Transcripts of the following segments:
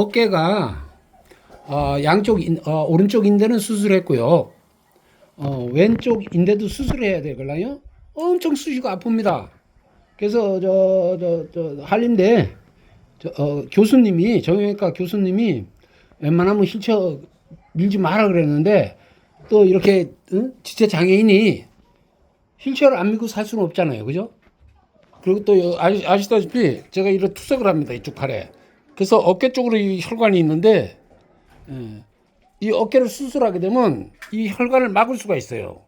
어깨가 어, 양쪽 인, 어, 오른쪽 인대는 수술했고요. 어, 왼쪽 인대도 수술해야 되걸라요. 엄청 쑤시고 아픕니다. 그래서 저 저저 한림대 저, 어, 교수님이 정형외과 교수님이 웬만하면 휠체어 밀지 마라 그랬는데 또 이렇게 응? 지체 장애인이 휠체어를 안 밀고 살 수는 없잖아요, 그죠? 그리고 또 여- 아시, 아시다시피 제가 이런 투석을 합니다 이쪽 팔에. 그래서 어깨 쪽으로 이 혈관이 있는데 예, 이 어깨를 수술하게 되면 이 혈관을 막을 수가 있어요.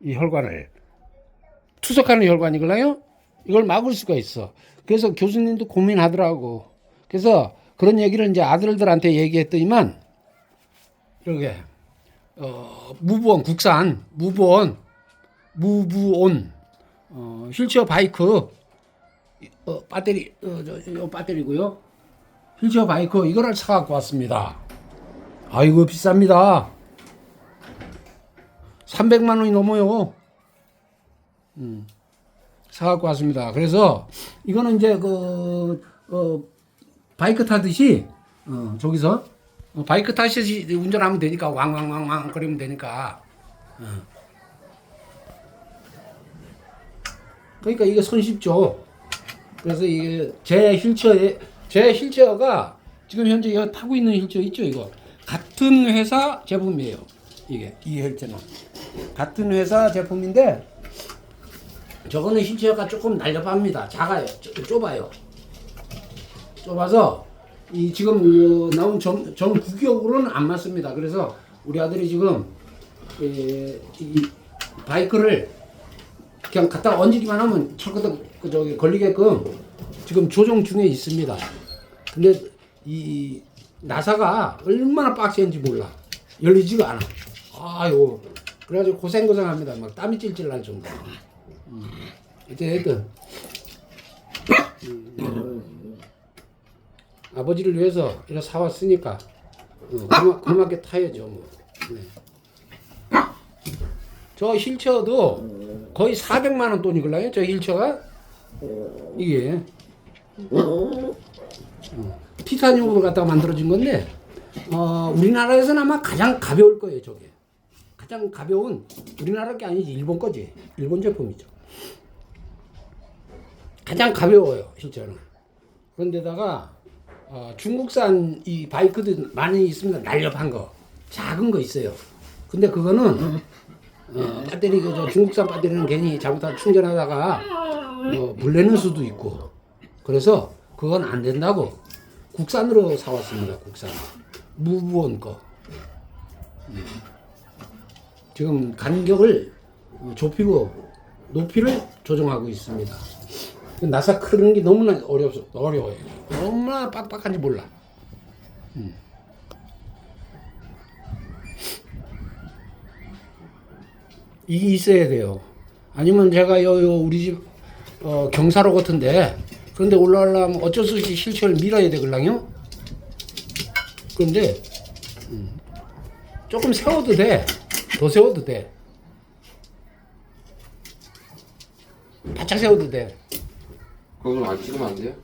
이 혈관을 투석하는 혈관이걸나요? 이걸 막을 수가 있어. 그래서 교수님도 고민하더라고. 그래서 그런 얘기를 이제 아들들한테 얘기했더니만 이렇게 어, 무브온 국산 무브온 무브온 어, 휠체어 바이크 어, 배터리 어, 저, 저 배터리고요. 휠체어 바이크 이거를 사갖고 왔습니다. 아이고 비쌉니다. 300만 원이 넘어요. 음, 사갖고 왔습니다. 그래서 이거는 이제 그 어, 바이크 타듯이 어, 저기서 어, 바이크 타듯이 운전하면 되니까 왕왕왕왕 거리면 되니까. 어. 그러니까 이게 손쉽죠. 그래서 이게 제 휠체어에 제 휠체어가 지금 현재 이거 타고 있는 휠체어 있죠 이거 같은 회사 제품이에요. 이게 이 휠체어는 같은 회사 제품인데 저거는 휠체어가 조금 날렵합니다. 작아요. 좁- 좁아요. 좁아서 이 지금 어, 나온 정, 정 구격으로는 안 맞습니다. 그래서 우리 아들이 지금 에, 이 바이크를 그냥 갖다 얹기만 하면 철거덕 그 저기 걸리게끔 지금 조정 중에 있습니다. 근데 이 나사가 얼마나 빡센지 몰라. 열리지가 않아. 아유. 그래가지고 고생고생합니다. 막 땀이 찔찔 날 정도. 음. 어쨌든 음, 아버지를 위해서 이렇게 사왔으니까 어, 그마, 그만게 타야죠. 뭐. 네. 저 휠체어도 거의 400만 원 돈이걸라요. 저 휠체어가 이게 어, 티타늄으로 갖다가 만들어진 건데 어, 우리나라에서는 아마 가장 가벼울 거예요. 저게 가장 가벼운 우리나라 게 아니지 일본 거지. 일본 제품이죠. 가장 가벼워요. 실제로는. 그런데다가 어, 중국산 이 바이크도 많이 있습니다. 날렵한 거, 작은 거 있어요. 근데 그거는 어, 배터리 그저 중국산 배터리는 괜히 잘못하다 충전하다가 뭐 물내는 수도 있고 그래서 그건 안 된다고 국산으로 사왔습니다. 국산 무브원 거. 음. 지금 간격을 좁히고 높이를 조정하고 있습니다. 나사 크는 게 너무나 어려워 어려워요. 얼마나 빡빡한지 몰라. 음. 이게 있어야 돼요. 아니면 제가 요, 요 우리 집 어, 경사로 같은데 그런데 올라가려면 어쩔 수 없이 실체를 밀어야 되걸랑요. 그런데 음, 조금 세워도 돼. 더 세워도 돼. 바짝 세워도 돼. 그거 좀안 찍으면 안 돼요?